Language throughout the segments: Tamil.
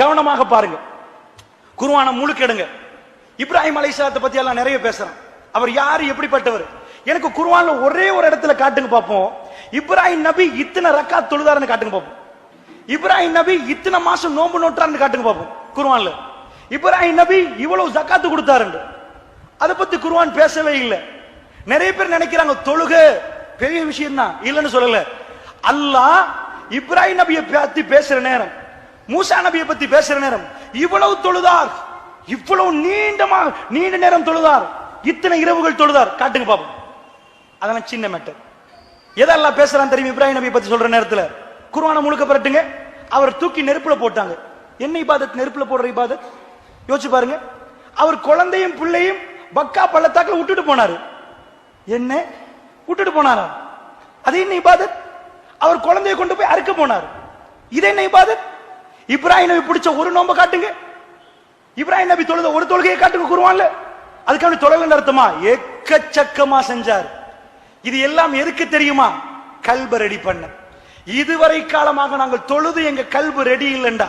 கவனமாக பாருங்க. குருவான முழுக்கெடுங்க இப்ராஹிம் அலைஹிஸ்ஸலாத்தை பத்தி எல்லாம் நிறைய பேசுறான். அவர் யாரு எப்படிப்பட்டவர்? எனக்கு குருவான ஒரே ஒரு இடத்துல காட்டுங்க பார்ப்போம் இப்ராஹிம் நபி இத்தனை ரக்காத் தொழுதாருன்னு காட்டுங்க பார்ப்போம் இப்ராஹிம் நபி இத்தனை மாசம் நோன்பு நோட்டாருன்னு காட்டுங்க பார்ப்போம் குருவான்ல இப்ராஹிம் நபி இவ்வளவு ஜக்காத்து கொடுத்தாருன்னு. அதை பத்தி குருவான் பேசவே இல்லை. நிறைய பேர் நினைக்கிறாங்க தொழுக பெரிய விஷயம் தான் இல்லைன்னு சொல்லல. அல்லாஹ் இப்ராஹிம் நபியை பார்த்து பேசுற நேரம். மூசா நபியை பத்தி பேசுற நேரம் இவ்வளவு தொழுதார் இவ்வளவு நீண்டமா நீண்ட நேரம் தொழுதார் இத்தனை இரவுகள் தொழுதார். காட்டுங்க பாப்போம். அதெல்லாம் சின்ன மேட்டர் எதெல்லாம் பேசுறான் தெரியும்? இப்ராஹிம் நபியை பத்தி சொல்ற நேரத்துல. குருவான முழுக்க பரட்டுங்க. அவர் தூக்கி நெருப்புல போட்டாங்க. என்ன இபாதத்? நெருப்புல போடுற இபாதத்? யோசிச்சு பாருங்க. அவர் குழந்தையும் பிள்ளையும் பக்கா பள்ளத்தாக்க விட்டுட்டு போனாரு. என்ன? விட்டுட்டு போனாரா? அது என்ன இபாதத்? அவர் குழந்தையை கொண்டு போய் அறுக்க போனார். இது என்ன இபாதத்? இப்ராஹிம் நபி பிடிச்ச ஒரு நோம்ப காட்டுங்க. இப்ராஹிம் நபி தொழுத ஒரு தொழுகையை காட்டுங்க குருவான்ல அதுக்காக தொழலன்னு அர்த்தமா எக்கச்சக்கமா செஞ்சார். இது எல்லாம் எதுக்கு தெரியுமா? கல்பு ரெடி பண்ண. இதுவரை காலமாக நாங்கள் தொழுது எங்க கல்பு ரெடி இல்லைண்டா.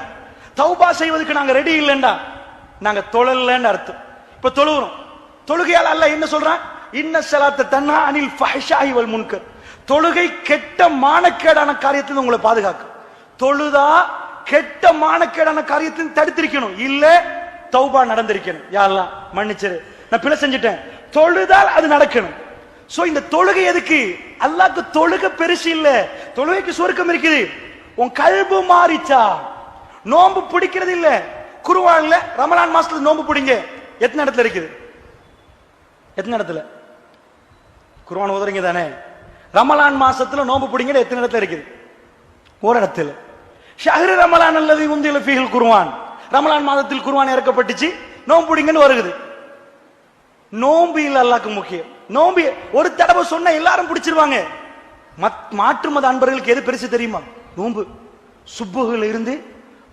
தௌபா செய்வதற்கு நாங்க ரெடி இல்லைண்டா. நாங்க தொழலன்னு அர்த்தம். இப்ப தொழுகிறோம். தொழுகையால் அல்ல என்ன சொல்றான்? இன்ன சலாத்த தன்னா அனில் ஃபஹ்ஷாஹி வல் முன்கர். தொழுகை கெட்ட மானக்கேடான காரியத்தில் உங்களை பாதுகாக்கும். தொழுதா கெட்ட மானக்கேடான காரியத்தையும் தடுத்திருக்கணும். இல்ல தௌபா நடந்திருக்கணும். யாரெல்லாம் மன்னிச்சிரு. நான் பிழை செஞ்சுட்டேன். தொழுதால் அது நடக்கணும். சோ இந்த தொழுகை எதுக்கு? அல்லாக்கு தொழுகை பெருசு இல்ல. தொழுகைக்கு சுருக்கம் இருக்குது. உன் கல்பு மாறிச்சா? நோன்பு பிடிக்கிறது இல்ல. குருவான்ல ரமலான் மாசத்துல நோன்பு பிடிங்க. எத்தனை இடத்துல இருக்குது? எத்தனை இடத்துல? குருவான் உதறிங்க தானே ரமலான் மாசத்துல நோன்பு பிடிங்க எத்தனை இடத்துல இருக்குது? ஒரு இடத்துல. ஷஹரு ரமலான் அல்லது உந்தில ஃபீல் குருவான் ரமலான் மாதத்தில் குருவான் இறக்கப்பட்டுச்சு. நோன்பு பிடிங்கன்னு வருகுது. நோம்பு இல்ல அல்லாக்கு முக்கியம். நோம்பு ஒரு தடவை சொன்ன எல்லாரும் பிடிச்சிருவாங்க. மத்- மாற்று மத அன்பர்களுக்கு எது பெருசு தெரியுமா? நோம்பு சுப்புகள் இருந்து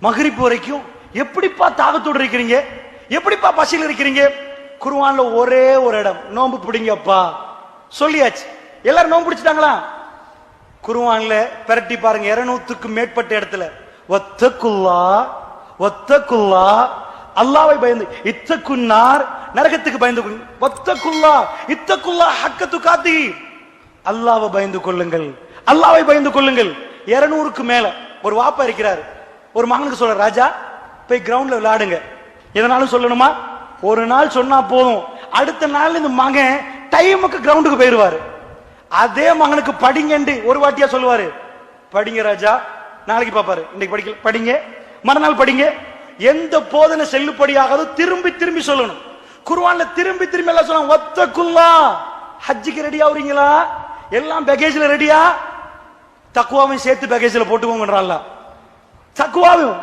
மகரிப்பு வரைக்கும் எப்படிப்பா தாகத்தோடு இருக்கிறீங்க? எப்படிப்பா பசியில் இருக்கிறீங்க? குருவான்ல ஒரே ஒரு இடம். நோம்பு பிடிங்கப்பா. சொல்லியாச்சு. எல்லாரும் நோன்பு பிடிச்சிட்டாங்களா? குருவான்ல பிரட்டி பாருங்க இருநூத்துக்கும் மேற்பட்ட இடத்துல. ஒத்தக்குல்லா ஒத்தக்குல்லா அல்லாவை பயந்து இத்தக்குன்னார் நரகத்துக்கு பயந்து கொள்ளுங்க ஒத்தக்குல்லா இத்தக்குல்லா ஹக்கத்து காத்தி. அல்லாவை பயந்து கொள்ளுங்கள். அல்லாவை பயந்து கொள்ளுங்கள். இருநூறுக்கு மேல. ஒரு வாப்பா இருக்கிறார். ஒரு மகனுக்கு சொல்ற ராஜா போய் கிரவுண்ட்ல விளையாடுங்க. எதனாலும் சொல்லணுமா? ஒரு நாள் சொன்னா போதும். அடுத்த நாள் இந்த மகன் டைமுக்கு கிரவுண்டுக்கு போயிருவாரு. அதே மகனுக்கு படிங்கண்டு ஒரு வாட்டியா சொல்லுவாரு. படிங்க ராஜா நாளைக்கு பாப்பாரு. இன்னைக்கு படிக்கல படிங்க. மறுநாள் படிங்க. எந்த போதனை செல்லுபடியாகாதோ திரும்பி திரும்பி சொல்லணும். குருவான்ல திரும்பி திரும்பி எல்லாம் சொல்லலாம் ஒத்தக்குல்லா ஹஜ்ஜுக்கு ரெடி ஆகுறீங்களா எல்லாம் பேக்கேஜ்ல ரெடியா தக்குவாவையும் சேர்த்து பேக்கேஜ்ல போட்டுக்கோங்கன்றான்ல. தக்குவாவும்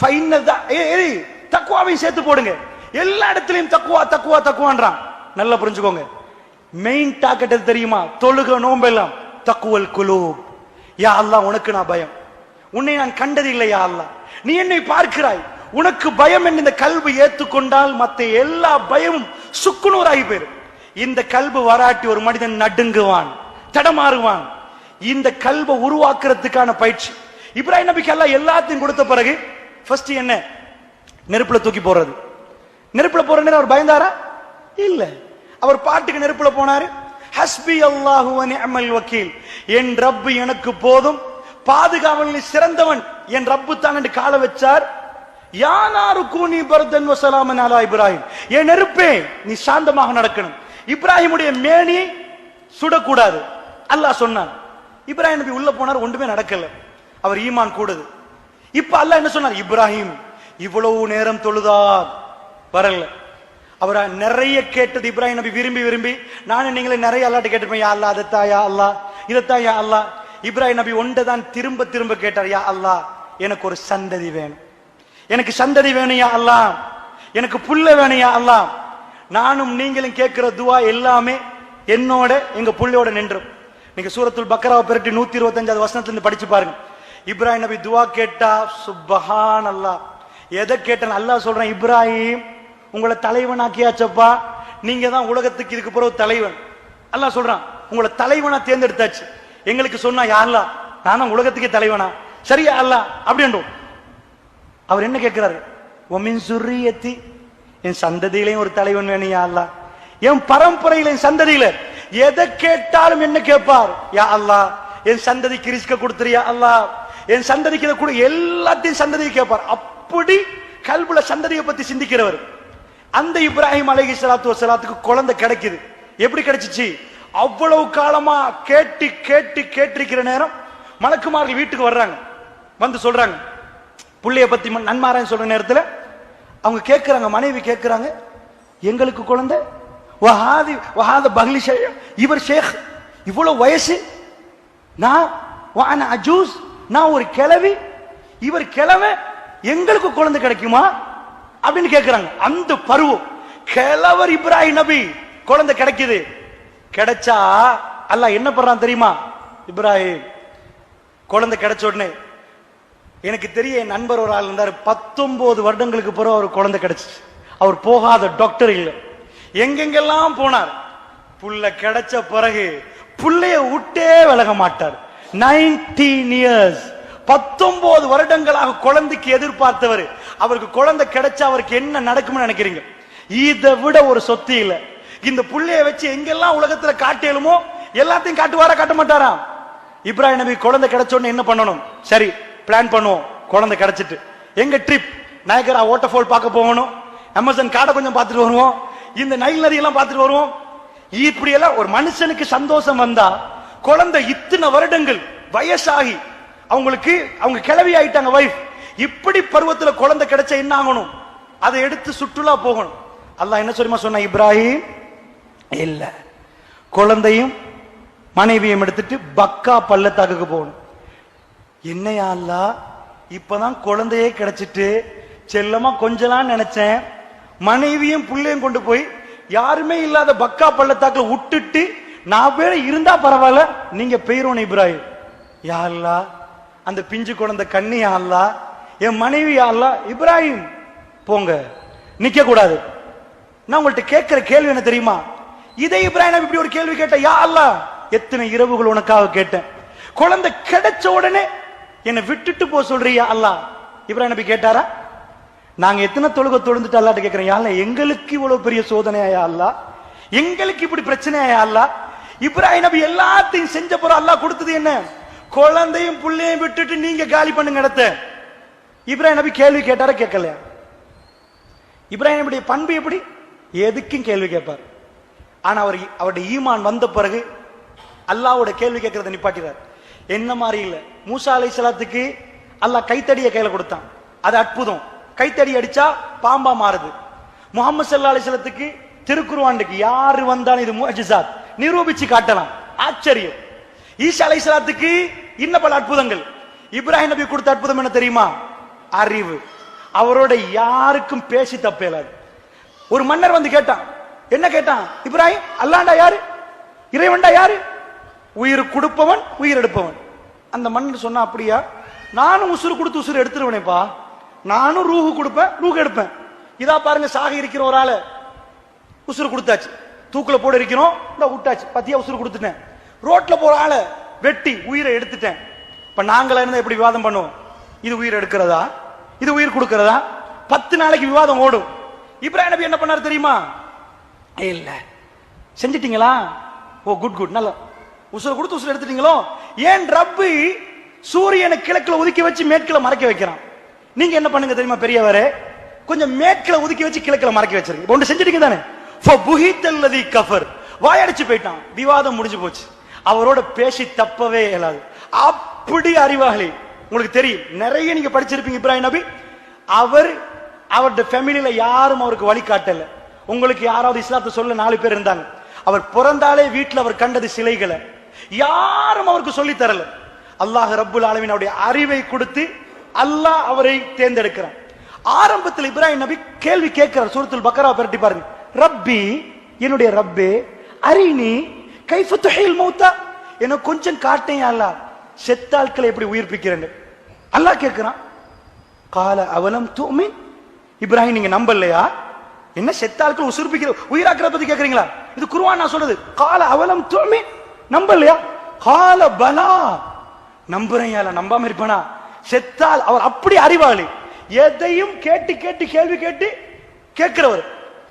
ஃபைனல் தான் ஏய், ஏய், தக்குவாவையும் சேர்த்து போடுங்க. எல்லா இடத்துலயும் தக்குவா தக்குவா தக்குவான்றான் நல்லா புரிஞ்சுக்கோங்க. மெயின் டார்கெட் எது தெரியுமா? தொழுக நோம்பெல்லாம் தக்குவல் குலூ யா அல்லா உனக்கு நான் பயம். உன்னை நான் கண்டது இல்லை யா அல்லா. நீ என்னை பார்க்கிறாய். உனக்கு பயம் என்று இந்த கல்வி ஏத்துக்கொண்டால் மற்ற எல்லா பயமும் சுக்குநூறாகி போயிடும் இந்த கல்வி வராட்டி ஒரு மனிதன் நடுங்குவான் தடமாறுவான். இந்த கல்வை உருவாக்குறதுக்கான பயிற்சி. இப்ராஹிம் நபிக்கு எல்லாம் எல்லாத்தையும் கொடுத்த பிறகு ஃபர்ஸ்ட் என்ன? நெருப்புல தூக்கி போடுறது. நெருப்புல போற நேரம் அவர் பயந்தாரா? இல்லை. அவர் பாட்டுக்கு நெருப்புல போனாரு. ஹஸ்பி அல்லாஹு வ வக்கீல். என் ரப்பு எனக்கு போதும். பாதுகாவலில் சிறந்தவன் என் ரப்பு தான் என்று கால வச்சார். யானாரு கூனி பரதன் வசலாமன் அலா இப்ராஹிம். என் நெருப்பே நீ சாந்தமாக நடக்கணும். இப்ராஹிமுடைய மேனி சுடக்கூடாது. அல்லாஹ் சொன்னான். இப்ராஹிம் நபி உள்ள போனார் ஒன்றுமே நடக்கல. அவர் ஈமான் கூடுது. இப்ப அல்லாஹ் என்ன சொன்னார்? இப்ராஹிம் இவ்வளவு நேரம் தொழுதார் வரல. அவரை நிறைய கேட்டது இப்ராஹிம் நபி விரும்பி விரும்பி. நானும் நீங்களே நிறைய அல்லாட்ட கேட்டிருப்பேன் யா அல்லாஹ் அதைத்தான் யா அல்லாஹ் இதைத்தான் யா அல்லாஹ். இப்ராஹிம் நபி ஒன்றை தான் திரும்ப திரும்ப கேட்டார் யா அல்லாஹ் எனக்கு ஒரு சந்ததி வேணும். எனக்கு சந்ததி வேணும் யா அல்லாஹ். எனக்கு புள்ள வேணும் யா அல்லாஹ். நானும் நீங்களும் கேட்கிற துவா எல்லாமே என்னோட எங்க புள்ளையோட நின்றும். நீங்க சூரத்துல் பக்கராவை பெருட்டி நூத்தி இருபத்தஞ்சாவது வசனத்துலேருந்து படிச்சு பாருங்க. இப்ராஹிம் நபி துவா கேட்டா சுப்பஹான் அல்லாஹ் எதை கேட்டேன்? அல்லாஹ் சொல்றேன் இப்ராஹிம் உங்களை தலைவனாக்கியாச்சப்பா. நீங்க தான் உலகத்துக்கு இதுக்கு பிறகு தலைவன். அல்லாஹ் சொல்றான் உங்களை தலைவனா தேர்ந்தெடுத்தாச்சு. எங்களுக்கு சொன்னா யாருலா? நான் தான் உலகத்துக்கே தலைவனா. சரியா அல்லாஹ் அப்படின்றோம். அவர் என்ன கேட்கிறாரு? ஒமின் சுரியத்தி என் சந்ததியிலையும் ஒரு தலைவன் வேணும் யா என் பரம்பரையில என் சந்ததியில எதை கேட்டாலும் என்ன கேட்பார்? யா அல்லாஹ் என் சந்ததிக்கு ரிஸ்க கொடுத்துறியா அல்லாஹ் என் சந்ததிக்கு கூட. எல்லாத்தையும் சந்ததியை கேட்பார். அப்படி கல்புல சந்ததியை பத்தி சிந்திக்கிறவர். அந்த இப்ராஹிம் அலைஹி சலாத்து வசலாத்துக்கு குழந்தை கிடைக்குது. எப்படி கிடைச்சிச்சு? அவ்வளவு காலமா கேட்டு கேட்டு கேட்டிருக்கிற நேரம் மலக்குமார்கள் வீட்டுக்கு வர்றாங்க. வந்து சொல்றாங்க. பிள்ளைய பத்தி ம- நன்மாராயன் சொல்ற நேரத்தில் அவங்க கேட்குறாங்க மனைவி கேட்குறாங்க எங்களுக்கு குழந்தை. வஹாதி வஹாத பஹ்லி இவர் ஷேக். இவ்வளவு வயசு. நான் வான அஜூஸ். நான் ஒரு கிளவி இவர் கிழவ எங்களுக்கு குழந்தை கிடைக்குமா? அப்படின்னு கேட்கிறாங்க அந்த பருவம். கிழவர் இப்ராஹிம் நபி குழந்தை கிடைக்குது. கிடைச்சா அல்ல என்ன பண்றான் தெரியுமா? இப்ராஹிம் குழந்தை கிடைச்ச உடனே எனக்கு தெரிய என் நண்பர் ஒரு ஆள் இருந்தார். பத்தொன்பது வருடங்களுக்கு பிறகு அவர் குழந்தை கிடைச்சிச்சு. அவர் போகாத டாக்டர் இல்லை. எங்கெங்கெல்லாம் போனார்? புள்ள கிடைச்ச பிறகு புள்ளைய விட்டே விலக மாட்டார். நைன்டீன் இயர்ஸ் பத்தொன்பது வருடங்களாக குழந்தைக்கு எதிர்பார்த்தவர். அவருக்கு குழந்தை கிடைச்சா அவருக்கு என்ன நடக்கும்னு நினைக்கிறீங்க? இதை விட ஒரு சொத்து இல்ல. இந்த புள்ளைய வச்சு எங்கெல்லாம் உலகத்துல காட்டேலுமோ எல்லாத்தையும் காட்டுவாரா காட்ட மாட்டாராம் இப்ராஹிம் நபி குழந்தை கிடைச்சோன்னு என்ன பண்ணணும்? சரி பிளான் பண்ணுவோம். குழந்தை கிடைச்சிட்டு. எங்க ட்ரிப் நாயக்கரா வாட்டர்ஃபால் பார்க்க போகணும். அமேசான் காடை கொஞ்சம் பார்த்துட்டு வருவோம். இந்த நைல் நதியெல்லாம் பார்த்துட்டு வருவோம். இப்படி எல்லாம் ஒரு மனுஷனுக்கு சந்தோஷம் வந்தா குழந்தை இத்தனை வருடங்கள் வயசாகி அவங்களுக்கு அவங்க கிளவி ஆயிட்டாங்க வைஃப் இப்படி பருவத்தில் குழந்தை கிடைச்சா என்ன ஆகணும்? அதை எடுத்து சுற்றுலா போகணும். அல்லாஹ் என்ன சொல்லுமா சொன்ன இப்ராஹிம் இல்ல. குழந்தையும் மனைவியும் எடுத்துட்டு பக்கா பள்ளத்தாக்குக்கு போகணும். என்னையா அல்லா இப்பதான் குழந்தையே கிடைச்சிட்டு செல்லமா கொஞ்சலாம் நினைச்சேன். மனைவியும் புள்ளையும் கொண்டு போய் யாருமே இல்லாத பக்கா பள்ளத்தாக்குல விட்டுட்டு நான் பேர் இருந்தா பரவாயில்ல நீங்க பெயரோன் இப்ராஹிம். யா அல்லா அந்த பிஞ்சு குழந்தை கண்ணி அல்லா என் மனைவி யா அல்லா இப்ராஹிம் போங்க. நிக்க கூடாது நான் உங்கள்ட்ட கேட்கிற கேள்வி என்ன தெரியுமா? இதே இப்ராஹிம் இப்படி ஒரு கேள்வி கேட்ட யா அல்லா எத்தனை இரவுகள் உனக்காக கேட்டேன். குழந்தை கிடைச்ச உடனே என்னை விட்டுட்டு போ சொல்றியா அல்லா. இப்ராஹிம் நபி கேட்டாரா? நாங்க எத்தனை தொழுக தொழுந்துட்டு அல்லாட்ட கேட்கிறோம் யா எங்களுக்கு இவ்வளவு பெரிய சோதனையா அல்லா? எங்களுக்கு இப்படி பிரச்சனையா அல்ல? இப்ராஹிம் நபி எல்லாத்தையும் செஞ்ச போற அல்லா கொடுத்தது என்ன? குழந்தையும் புள்ளையும் விட்டுட்டு நீங்க காலி பண்ணுங்க இடத்த இப்ராஹிம் நபி கேள்வி கேட்டாரா கேட்கலையா? இப்ராஹிம் நபியுடைய பண்பு எப்படி? எதுக்கும் கேள்வி கேட்பார். ஆனா அவர் அவருடைய ஈமான் வந்த பிறகு அல்லாவோட கேள்வி கேட்கறத நிப்பாட்டிறார். என்ன மாதிரி இல்ல. மூசா அலை சலாத்துக்கு அல்லாஹ் கைத்தடிய கையில கொடுத்தான். அது அற்புதம். கைத்தடி அடிச்சா பாம்பா மாறுது. முகமது சல்லா அலிஸ்லத்துக்கு திருக்குருவாண்டுக்கு யாரு வந்தாலும் இது முஜிசாத் நிரூபிச்சு காட்டலாம். ஆச்சரியம். ஈசா அலைஹிஸ்ஸலாத்துக்கு இன்ன பல அற்புதங்கள். இப்ராஹிம் நபி கொடுத்த அற்புதம் என்ன தெரியுமா? அறிவு. அவரோட யாருக்கும் பேசி தப்பேலாது. ஒரு மன்னர் வந்து கேட்டான். என்ன கேட்டான்? இப்ராஹிம் அல்லாண்டா யாரு? இறைவன்டா யாரு? உயிர் கொடுப்பவன் உயிர் எடுப்பவன். அந்த மன்னர் சொன்னா அப்படியா? நானும் உசுறு கொடுத்து உசுறு எடுத்துருவனேப்பா. நானும் ரூஹு கொடுப்பேன் ரூஹு எடுப்பேன். இதா பாருங்க சாக இருக்கிற ஒரு ஆளு. உசுறு கொடுத்தாச்சு. தூக்குல போட இருக்கிறோம் இந்த விட்டாச்சு. பத்தியா உசுறு கொடுத்துட்டேன். ரோட்ல போற ஆளை வெட்டி உயிரை எடுத்துட்டேன். இப்ப நாங்களா இருந்தா எப்படி விவாதம் பண்ணுவோம்? இது உயிர் எடுக்கிறதா? இது உயிர் கொடுக்கிறதா? பத்து நாளைக்கு விவாதம் ஓடும். இப்ராஹிம் நபி என்ன பண்ணாரு தெரியுமா? இல்ல. செஞ்சிட்டீங்களா? ஓ குட் குட் நல்ல. உசுரை கொடுத்து உசுரை எடுத்துட்டீங்களோ? ஏன் ரப்பு சூரியனை கிழக்குல ஒதுக்கி வச்சு மேற்குல மறைக்க வைக்கிறான்? நீங்க என்ன பண்ணுங்க தெரியுமா பெரியவரே? கொஞ்சம் மேற்குல ஒதுக்கி வச்சு கிழக்குல மறைக்க வச்சிருங்க ஒன்று செஞ்சிட்டீங்க தானே கஃபர். வாயடிச்சு போயிட்டான். விவாதம் முடிஞ்சு போச்சு. அவரோட பேசி தப்பவே இயலாது. அப்படி அறிவாளி. உங்களுக்கு தெரியும். நிறைய நீங்க படிச்சிருப்பீங்க இப்ராஹிம் நபி. அவர் அவருடைய ஃபேமிலியில யாரும் அவருக்கு வழிகாட்டல உங்களுக்கு யாராவது இஸ்லாத்தை சொல்ல நாலு பேர் இருந்தாங்க. அவர் பிறந்தாலே வீட்டில் அவர் கண்டது சிலைகளை. யாரும் அவருக்கு சொல்லி தரல. அல்லாஹ் ரப்புல் ஆலமின் அவருடைய அறிவை கொடுத்து அல்லாஹ் அவரை தேர்ந்தெடுக்கிறான். ஆரம்பத்தில் இப்ராஹிம் நபி கேள்வி கேட்கிறார். சூரத்துல் பக்கரா பரட்டி பாருங்க. ரப்பி என்னுடைய ரப்பே அரினி கைஃபு துஹில் மௌத்தா? எனக்கு கொஞ்சம் காட்டேன் அல்லாஹ். செத்த ஆட்களை எப்படி உயிர்ப்பிக்கிறேன்னு. அல்லாஹ் கேட்கிறான். கால அவலம் தூமின். இப்ராஹிம் நீங்க நம்பலையா? என்ன செத்த ஆட்கள் உசுர்ப்பிக்கிற உயிராக்கிற பத்தி கேக்குறீங்களா இது குருவான் நான் சொல்றது கால அவலம் தூமின். நம்பலையா? கால பலா. நம்புறேன் யால நம்பாம இருப்பானா? செத்தால் அவர் அப்படி அறிவாளி. எதையும் கேட்டு கேட்டு கேள்வி கேட்டு கேட்கிறவர்.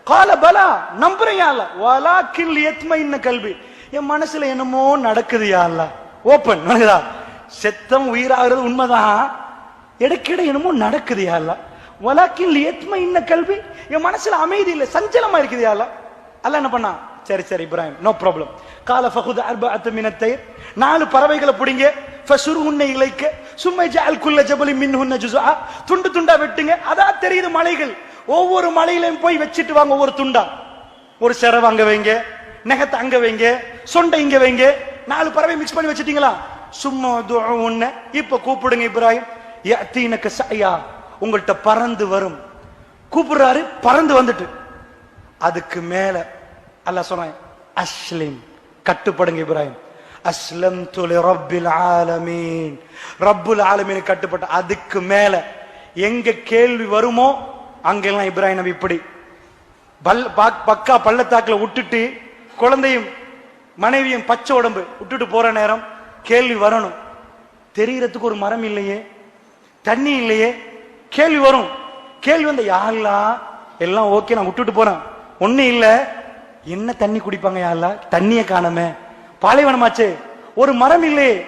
கால பலா. நம்புறேன் வலா அல்லாஹ் வலாக்கில் எத்மைன்ன கல்வி. என் மனசுல என்னமோ நடக்குது யா ஓப்பன் ஓபன் நடக்குதா? செத்தம் உயிராகிறது உண்மைதான். இடைக்கிட என்னமோ நடக்குது யா வலாக்கில் வலாக்கில் இன்ன கல்வி என் மனசுல அமைதி இல்லை சஞ்சலமா இருக்குது யா அல்ல. என்ன பண்ணா? சரி சரி இப்ராஹிம் நோ ப்ராப்ளம் கால ஃபகுத் அர்ப அத்துமினத்தை நாலு பறவைகளை பிடிங்க. ஃபசுருஹுன்ன இலைக்க சும்மை ஜால் குல்ல ஜபலி மின் உன்ன ஜுசா துண்டு துண்டா வெட்டுங்க. அதான் தெரியுது மலைகள். ஒவ்வொரு மலையிலையும் போய் வச்சுட்டு வாங்க ஒவ்வொரு துண்டா. ஒரு செரவு வாங்க வைங்க. நெகத்தை அங்க வைங்க சொண்டை இங்க வைங்க. நாலு பறவை மிக்ஸ் பண்ணி வச்சிட்டீங்களா? சும்மா ஒண்ணு. இப்ப கூப்பிடுங்க இப்ராஹிம். தீனக்கு சாயா உங்கள்கிட்ட பறந்து வரும். கூப்பிடுறாரு பறந்து வந்துட்டு. அதுக்கு மேல அல்ல சொன்னான் அஸ்லிம். கட்டுப்படுங்க இப்ராஹிம். அஸ்லம் துளி ரப்பில் ஆலமீன். ரப்புல் ஆலமீன் கட்டுப்பட்ட அதுக்கு மேல எங்க கேள்வி வருமோ அங்கெல்லாம் இப்ராஹிம் நபி இப்படி. பல் பக்கா பள்ளத்தாக்கில் விட்டுட்டு குழந்தையும் மனைவியும் பச்சை உடம்பு விட்டுட்டு போற நேரம் கேள்வி வரணும். தெரியறதுக்கு ஒரு மரம் இல்லையே? தண்ணி இல்லையே? கேள்வி வரும். கேள்வி வந்த யாருலா? எல்லாம் ஓகே நான் விட்டுட்டு போறேன். ஒண்ணு இல்ல. என்ன தண்ணி குடிப்பாங்க யாருலா? தண்ணியை காணமே. பாலைவனமாச்சே. ஒரு மரம் இல்லையே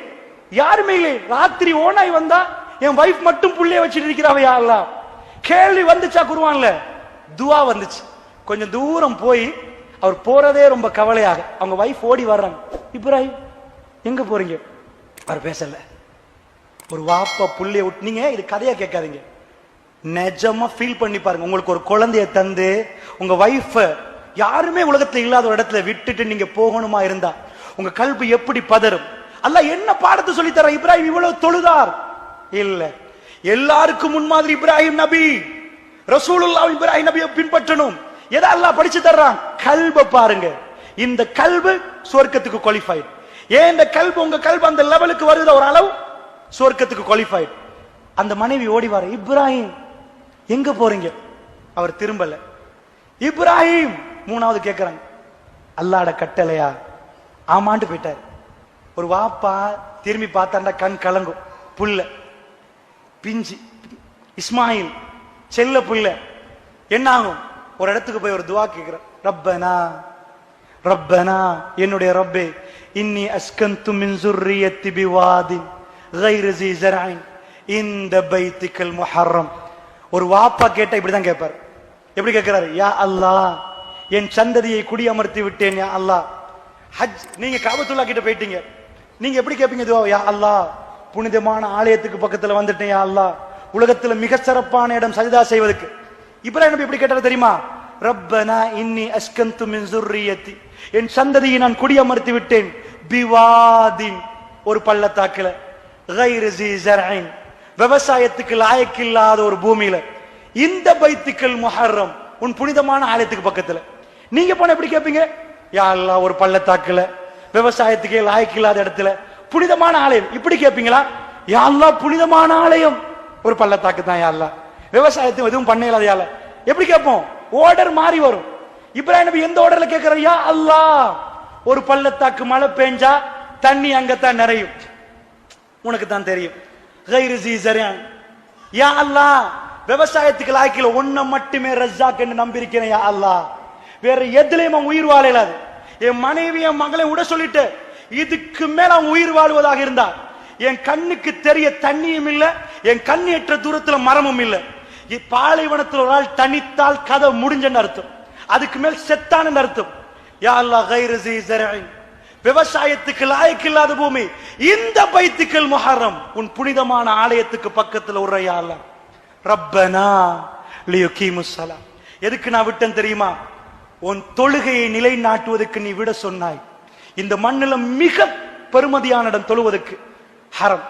யாருமே இல்லையே ராத்திரி ஓனாய் வந்தா என் வைஃப் மட்டும் புள்ளைய வச்சுட்டு இருக்கிறாவ யாரெல்லாம் கேள்வி வந்துச்சா குருவான்ல? துவா வந்துச்சு. கொஞ்சம் தூரம் போய் அவர் போறதே ரொம்ப கவலையாக. அவங்க வைஃப் ஓடி வர்றாங்க. இப்ராஹிம் எங்க போறீங்க? அவர் பேசல. ஒரு வாப்பா புள்ளிய விட்டுனீங்க இது கதையா கேட்காதீங்க. நிஜமா ஃபீல் பண்ணி பாருங்க. உங்களுக்கு ஒரு குழந்தைய தந்து உங்க வைஃப யாருமே உலகத்துல இல்லாத ஒரு இடத்துல விட்டுட்டு நீங்க போகணுமா இருந்தா உங்க கல்வி எப்படி பதறும்? அல்ல என்ன பாடத்தை சொல்லி தர இப்ராஹிம் இவ்வளவு தொழுதார். இல்ல. எல்லாருக்கும் முன்மாதிரி இப்ராஹிம் நபி. ரசூலுல்லா இப்ராஹிம் நபியை பின்பற்றணும். எதை அல்லாஹ் படிச்சு தர்றான்? கல்வை பாருங்க. இந்த கல்வு சொர்க்கத்துக்கு குவாலிஃபைட் ஏன் இந்த கல்பு உங்க கல்வி அந்த லெவலுக்கு வருது? ஒரு அளவு சொர்க்கத்துக்கு குவாலிஃபைட் அந்த மனைவி ஓடி இப்ராஹிம் எங்க போறீங்க? அவர் திரும்பல. இப்ராஹிம்! மூணாவது கேட்கிறாங்க அல்லாட கட்டளையா? ஆமாண்டு போயிட்டார். ஒரு வாப்பா திரும்பி பார்த்தாண்டா கண் கலங்கும். புல்ல. பிஞ்சு. இஸ்மாயில். செல்ல புல்ல. என்ன ஆகும் ஒரு இடத்துக்கு போய் ஒரு துவா கேட்கிறோம் ரப்பனா ரப்பனா என்னுடைய ரப்பே இன்னி அஸ்கந்து மின்சுரியத்தி பிவாதின் கைரசி ஜராயின் இந்த பைத்திக்கல் முஹர்ரம். ஒரு வாப்பா கேட்டா இப்படிதான் கேட்பார் எப்படி கேட்கிறாரு யா அல்லா என் சந்ததியை குடி அமர்த்தி விட்டேன் யா அல்லா. ஹஜ் நீங்க காபத்துல்லா கிட்ட போயிட்டீங்க. நீங்க எப்படி கேட்பீங்க இதுவா யா அல்லா புனிதமான ஆலயத்துக்கு பக்கத்துல வந்துட்டேன் யா அல்லா. உலகத்துல மிக சிறப்பான இடம் சஜிதா செய்வதற்கு. இப்ராஹிம் நபி எப்படி கேட்டார் தெரியுமா? ரப்பனா இன்னி அஸ்கந்து மின் சுர்ரியத்தி. என் சந்ததியை நான் குடியமர்த்தி விட்டேன். பிவாதின் ஒரு பள்ளத்தாக்கில். விவசாயத்துக்கு லாயக்கில்லாத ஒரு பூமியில. இந்த பைத்துக்கள் முஹர்ரம். உன் புனிதமான ஆலயத்துக்கு பக்கத்துல. நீங்க போன எப்படி கேட்பீங்க யா ஒரு பள்ளத்தாக்குல. விவசாயத்துக்கே லாயக்கில்லாத இடத்துல. புனிதமான ஆலயம். இப்படி கேட்பீங்களா யா புனிதமான ஆலயம். ஒரு பள்ளத்தாக்கு தான் யா விவசாயத்தையும் எதுவும் பண்ண இல்லாத எப்படி கேட்போம்? ஓர்டர் மாறி வரும். இப்ராஹிம் நபி எந்த ஓர்டர்ல கேட்கிறார்? அல்லா அல்லாஹ் ஒரு பள்ளத்தாக்கு மழை பெஞ்சா தண்ணி அங்கத்தான் நிறையும். உனக்கு தான் தெரியும். கைரு சீசரியான் யா அல்லாஹ் விவசாயத்துக்கு லாய்க்கில ஒன்ன மட்டுமே ரஜாக் என்று நம்பியிருக்கிறேன் யா அல்லாஹ். வேற எதுலயும் அவன் உயிர் வாழ என் மனைவி என் மகளை விட சொல்லிட்டு இதுக்கு மேல அவன் உயிர் வாழ்வதாக இருந்தா என் கண்ணுக்கு தெரிய தண்ணியும் இல்லை என் கண் எற்ற தூரத்துல மரமும் இல்லை. பாலைவனத்தில் ஒரு ஆள் தனித்தால் கதை முடிஞ்சன்னு அர்த்தம். அதுக்கு மேல் செத்தான அர்த்தம். யா அல்லாஹ் கைரு விவசாயத்துக்கு லாயக்கில்லாத பூமி. இந்த பைத்துக்கள் முகரம் உன் புனிதமான ஆலயத்துக்கு பக்கத்துல ஒரு ரப்பனா லியுகீமுஸ் எதுக்கு நான் விட்டேன் தெரியுமா? உன் தொழுகையை நிலைநாட்டுவதற்கு நீ விட சொன்னாய். இந்த மண்ணில் மிக பெருமதியான இடம் தொழுவதற்கு. ஹரம்.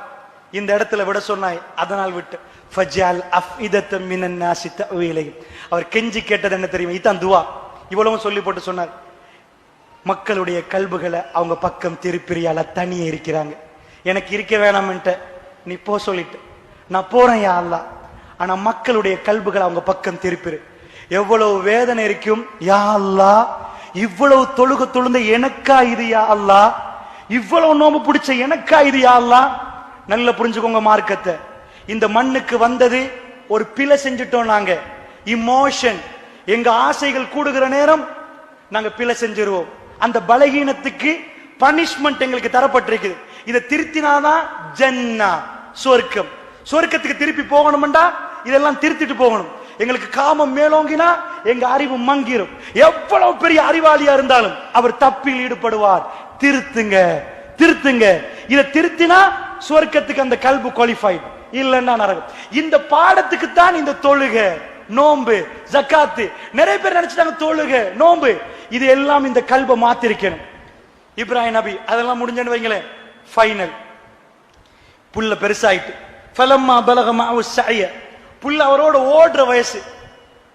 இந்த இடத்துல விட சொன்னாய். அதனால் விட்டு ஃபஜ்அல் அஃஇதத்த மினன் நாசி தஅவீலைஹிம். அவர் கெஞ்சி கேட்டது என்ன தெரியுமா? இதான் துவா. இவ்வளவும் சொல்லி போட்டு சொன்னார். மக்களுடைய கல்புகளை அவங்க பக்கம் திருப்பிரியால தனியே இருக்கிறாங்க. எனக்கு இருக்க வேணாம்ன்ட்ட நீ போ சொல்லிட்டு. நான் போறேன் யா அல்லா. ஆனா மக்களுடைய கல்புகளை அவங்க பக்கம் திருப்பிரு. எவ்வளவு வேதனை இருக்கும்? யா அல்லா. இவ்வளவு தொழுக தொழுந்த எனக்கா இது யா அல்லாஹ் இவ்வளவு நோம்பு பிடிச்ச எனக்கா இது யா அல்லா. நல்லா புரிஞ்சுக்கோங்க மார்க்கத்தை. இந்த மண்ணுக்கு வந்தது ஒரு பிழை செஞ்சுட்டோம் நாங்க. இமோஷன் எங்க ஆசைகள் கூடுகிற நேரம் நாங்க பிழை செஞ்சிருவோம். அந்த பலகீனத்துக்கு பனிஷ்மெண்ட் எங்களுக்கு தரப்பட்டிருக்குது. இதை திருத்தினாதான் ஜன்னா சொர்க்கம். சொர்க்கத்துக்கு திருப்பி போகணும்டா இதெல்லாம் திருத்திட்டு போகணும். எங்களுக்கு காமம் மேலோங்கினா எங்க அறிவு மங்கிரும். எவ்வளவு பெரிய அறிவாளியா இருந்தாலும் அவர் தப்பில் ஈடுபடுவார். திருத்துங்க திருத்துங்க. இதை திருத்தினா சொர்க்கத்துக்கு அந்த கல்பு குவாலிஃபைடு இல்லைன்னா நரகம். இந்த பாடத்துக்கு தான் இந்த தொழுகை. நோம்பு ஜக்காத்து. நிறைய பேர் நினைச்சிட்டாங்க தொழுகை நோம்பு இது எல்லாம் இந்த கல்வை மாத்திருக்கணும். இப்ராஹிம் நபி அதெல்லாம் முடிஞ்சேன்னு வைங்களேன். ஃபைனல் புல்ல பெருசாயிட்டு. ஃபலம்மா பலகமா சாய புல்ல அவரோட ஓடுற வயசு.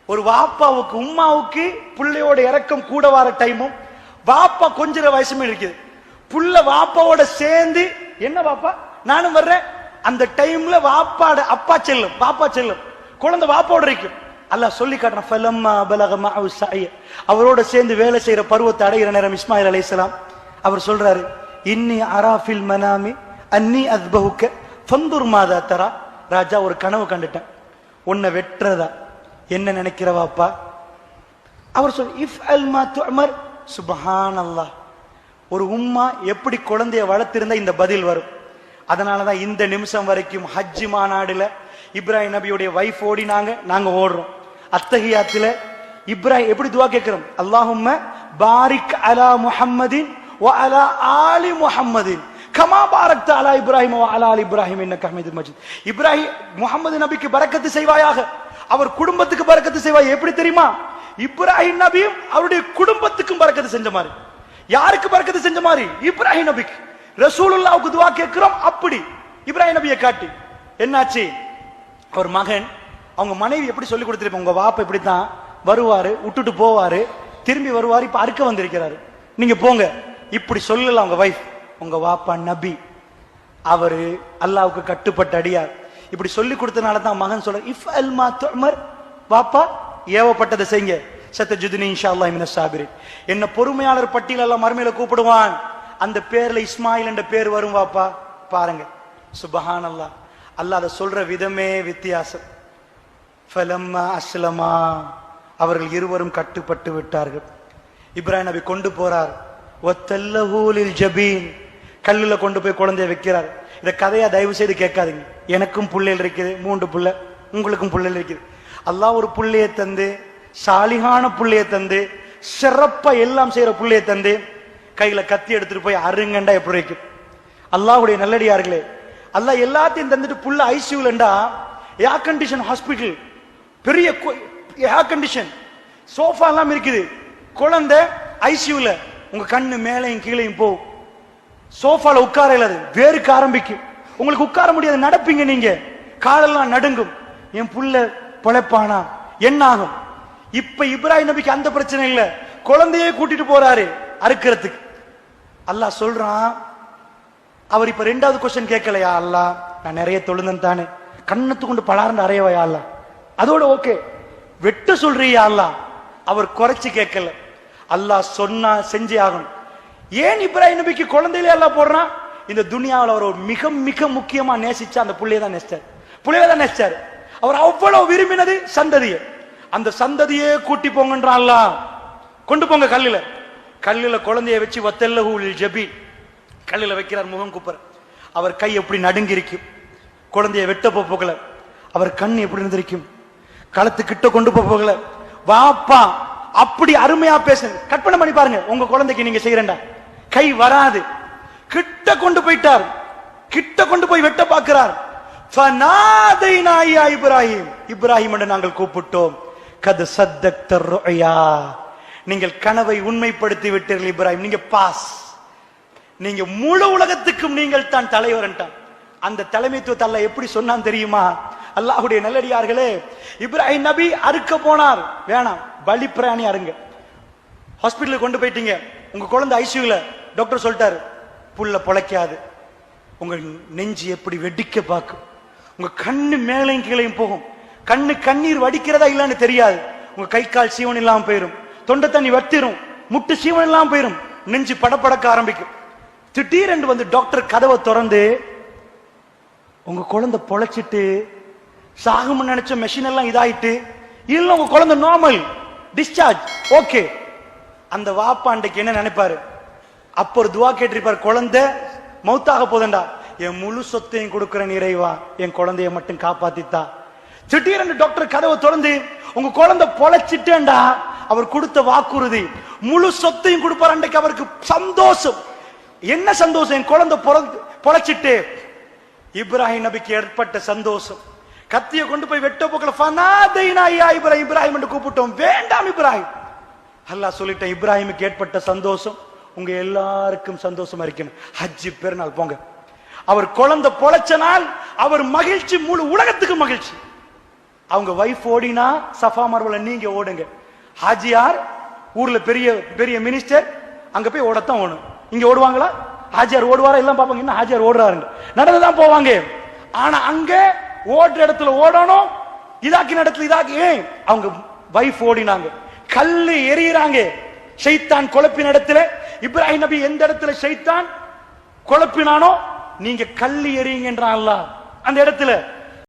ஒரு வாப்பாவுக்கு உம்மாவுக்கு புள்ளையோட இறக்கம் கூட வர டைமும் வாப்பா கொஞ்சம் வயசுமே இருக்குது. புள்ள வாப்பாவோட சேர்ந்து என்ன பாப்பா நானும் வர்றேன். அந்த டைம்ல வாப்பாட அப்பா செல்லும் பாப்பா செல்லும். குழந்தை வாப்போட இருக்கும். அல்லாஹ் சொல்லி காட்டுறான் ஃபலம்மா பலகமா அவரோட சேர்ந்து வேலை செய்யற பருவத்தை அடைகிற நேரம் இஸ்மாயில் அலைஹிஸ்ஸலாம் அவர் சொல்றாரு இன்னி அராஃபில் மனாமி அன்னி அத்பஹுக்க ஃபந்துர் மாதா தரா. ராஜா ஒரு கனவு கண்டுட்டேன். உன்னை வெட்டுறதா? என்ன நினைக்கிறவாப்பா அவர் சொல் இஃப் அல் மா துஅமர். சுபஹான் அல்லாஹ் ஒரு உம்மா எப்படி குழந்தைய வளர்த்திருந்தா இந்த பதில் வரும்? அதனால தான் இந்த நிமிஷம் வரைக்கும் ஹஜ் மாநாடுல இப்ராஹிம் நபியுடைய வைஃப் ஓடினாங்க நாங்க ஓடுறோம். அத்தகையாத்துல இப்ராஹிம் எப்படி துவா கேட்கிறோம்? அல்லாஹும் பாரிக் அலா முஹம்மதின் ஓ அலா ஆலி முஹம்மதின். கமா பாரக்த அலா இப்ராஹிம் ஓ அலா ஆலி இப்ராஹிம் என்ன ஹமீதுல் மஜித். இப்ராஹிம் முஹம்மது நபிக்கு பறக்கத்து செய்வாயாக? அவர் குடும்பத்துக்கு பறக்கத்து செய்வாய்? எப்படி தெரியுமா? இப்ராஹிம் நபியும் அவருடைய குடும்பத்துக்கும் பறக்கத்து செஞ்ச மாதிரி. யாருக்கு பறக்கத்து செஞ்ச மாதிரி? இப்ராஹிம் நபிக்கு. ரசூலுல்லாவுக்கு துவா கேட்கிறோம் அப்படி. இப்ராஹிம் நபியை காட்டி. என்னாச்சு? அவர் மகன் அவங்க மனைவி எப்படி சொல்லி கொடுத்திருப்பாங்க? உங்க வாப்பா இப்படித்தான் வருவாரு விட்டுட்டு போவாரு திரும்பி வருவாரு இப்ப அறுக்க வந்திருக்கிறாரு. நீங்க போங்க. இப்படி சொல்லல உங்க வைஃப் உங்க வாப்பா நபி. அவரு அல்லாவுக்கு கட்டுப்பட்ட அடியார். இப்படி சொல்லி கொடுத்தனால தான் மகன் சொல்ற இஃப் அல்மா துமர் வாப்பா ஏவப்பட்டதை செய்யுங்க. சத்த ஜுதினி இன்ஷா அல்லாஹ் மின சாபிரின். என்ன பொறுமையாளர் பட்டியல் எல்லாம் மறுமையில கூப்பிடுவான். அந்த பேர்ல இஸ்மாயில் என்ற பேர் வரும் வாப்பா. பாருங்க. சுபஹான் அல்லாஹ் அல்லாஹ் அதை சொல்ற விதமே வித்தியாசம். ஃபலம்மா அஸ்லமா. அவர்கள் இருவரும் கட்டுப்பட்டு விட்டார்கள். இப்ராஹிம் நபி கொண்டு போறார். ஒத்தல்லஹூலில் ஜபீன். கல்லுல கொண்டு போய் குழந்தைய வைக்கிறார். இந்த கதையா தயவு செய்து கேட்காதீங்க. எனக்கும் புள்ளைகள் இருக்குது. மூன்று பிள்ளை. உங்களுக்கும் புள்ளைகள் இருக்குது. அல்லாஹ் ஒரு புள்ளைய தந்து சாலிகான புள்ளைய தந்து சிறப்பா எல்லாம் செய்யற புள்ளைய தந்து கையில கத்தி எடுத்துட்டு போய் அருங்கண்டா எப்படி வைக்கும் அல்லாஹுடைய நல்லடியார்களே அல்லா எல்லாத்தையும் தந்துட்டு புள்ள ஐசியூலண்டா ஏர் கண்டிஷன் ஹாஸ்பிட்டல் பெரிய ஏர் கண்டிஷன் சோஃபா எல்லாம் இருக்குது. குழந்தை ஐசியூல உங்க கண்ணு மேலையும் கீழையும் போகும் சோஃபால உட்கார இல்லாது வேறுக்க ஆரம்பிக்கும் உங்களுக்கு உட்கார முடியாது நடப்பீங்க நீங்க. காலெல்லாம் நடுங்கும். என் புள்ள பிழைப்பானா? என்ன ஆகும்? இப்ப இப்ராஹிம் நபிக்கு அந்த பிரச்சனை இல்லை. குழந்தையே கூட்டிட்டு போறாரு அறுக்கிறதுக்கு. அல்லாஹ் சொல்றான் அவர் இப்ப ரெண்டாவது கொஸ்டின் கேட்கலையா? அல்லா நான் நிறைய தொழுந்தன் தானே. கண்ணத்து கொண்டு பலார்ந்து அறையவையா அல்லாஹ்? அதோட ஓகே வெட்ட சொல்றியா அல்லாஹ்? அவர் குறைச்சு கேட்கல. அல்லாஹ் சொன்னா செஞ்சே ஆகணும். ஏன் இப்ராஹிம் நபிக்கு குழந்தையிலே எல்லாம் போடுறான்? இந்த துனியாவில் அவர் ஒரு மிக மிக முக்கியமா நேசிச்ச அந்த புள்ளைய தான் நேசிச்சார். புள்ளைய தான் நேசிச்சார். அவர் அவ்வளவு விரும்பினது சந்ததியை. அந்த சந்ததியே கூட்டி போங்கன்றான் கொண்டு போங்க கல்லுல. கல்லுல குழந்தைய வச்சு வத்தல்ல ஜபி. கல்லுல வைக்கிறார் முகம் குப்பர். அவர் கை எப்படி நடுங்கிருக்கும் குழந்தைய வெட்ட போ போகல. அவர் கண் எப்படி இருந்திருக்கும்? களத்துக்கிட்ட கொண்டு போகல. வாப்பா அப்படி அருமையா பேசுங்க. கற்பனை பண்ணி பாருங்க. உங்க குழந்தைக்கு நீங்க செய்யறேன்டா. கை வராது. கிட்ட கொண்டு போயிட்டார். கிட்ட கொண்டு போய் வெட்ட பார்க்கிறார். இப்ராஹிம். இப்ராஹிம் என்று நாங்கள் கூப்பிட்டோம். கது சத்தக்த நீங்கள் கனவை உண்மைப்படுத்தி விட்டீர்கள் இப்ராஹிம். நீங்க பாஸ். நீங்க முழு உலகத்துக்கும் நீங்கள் தான் தலைவர் அந்த தலைமைத்துவத்தை அல்ல எப்படி சொன்னான் தெரியுமா? அல்லாஹுடைய நல்லடியார்களே இப்ராஹிம் நபி அறுக்க போனார். வேணாம் பலி பிராணி அருங்க. ஹாஸ்பிட்டலுக்கு கொண்டு போயிட்டீங்க. உங்க குழந்தை ஐசியூல டாக்டர் சொல்லிட்டாரு புள்ள பொழைக்காது. உங்க நெஞ்சு எப்படி வெடிக்க பார்க்கும். உங்க கண்ணு மேலையும் கீழையும் போகும். கண்ணு கண்ணீர் வடிக்கிறதா இல்லைன்னு தெரியாது. உங்க கை கால் சீவன் இல்லாமல் போயிடும் தொண்டை தண்ணி வத்திரும். முட்டு சீவன் எல்லாம் போயிரும். நெஞ்சு படப்படக்க ஆரம்பிக்கும். திடீரென்று வந்து டாக்டர் கதவை திறந்து உங்க குழந்தை பொழைச்சிட்டு சாகும்னு நினைச்ச மெஷின் எல்லாம் இதாயிட்டு இல்ல உங்க குழந்தை நார்மல் டிஸ்சார்ஜ் ஓகே அந்த வாப்பா அன்றைக்கு என்ன நினைப்பாரு? அப்ப ஒரு துவா கேட்டிருப்பார் குழந்தை மௌத்தாக போதண்டா. என் முழு சொத்தையும் கொடுக்கிற நிறைவா என் குழந்தைய மட்டும் காப்பாத்தித்தா. திடீரென்று டாக்டர் கதவை திறந்து உங்க குழந்தை பொழைச்சிட்டேன்டா. அவர் கொடுத்த வாக்குறுதி. முழு சொத்தையும் கொடுப்பார் அன்றைக்கு அவருக்கு சந்தோஷம். என்ன சந்தோஷம்? என் குழந்தை பொழைச்சிட்டு இப்ராஹிம் நபிக்கு ஏற்பட்ட சந்தோஷம். கத்திய கொண்டு போய் வெட்ட போக்கல இப்ராஹிம் இப்ராஹிம் என்று கூப்பிட்டோம். வேண்டாம் இப்ராஹிம். அல்லாஹ் சொல்லிட்டேன் இப்ராஹிமுக்கு ஏற்பட்ட சந்தோஷம் உங்க எல்லாருக்கும் சந்தோஷமா இருக்கணும். ஹஜ்ஜி பெருநாள் போங்க. அவர் குழந்தை பொழைச்ச நாள் அவர் மகிழ்ச்சி முழு உலகத்துக்கு மகிழ்ச்சி. அவங்க வைஃப் ஓடினா சஃபா மர்வல நீங்க ஓடுங்க. ஹாஜியார் ஊர்ல பெரிய பெரிய மினிஸ்டர் அங்க போய் ஓடத்தான் ஓடும் இங்க ஓடுவாங்களா? ஹாஜியார் ஓடுவாரா? எல்லாம் பார்ப்பாங்க என்ன ஹாஜியார் ஓடுறாருங்க நடந்துதான் போவாங்க. ஆனா அங்க ஓடுற இடத்துல ஓடணும் இதாக்கின இடத்துல இதாக்கி ஏன்? அவங்க வைஃப் ஓடினாங்க. கல்லு எரியறாங்க. ஷைத்தான் குழப்பின இடத்துல இப்ராஹிம் நபி எந்த இடத்துல ஷைத்தான் குழப்பினானோ நீங்க கல்லு எறியுங்கன்றான் அந்த இடத்துல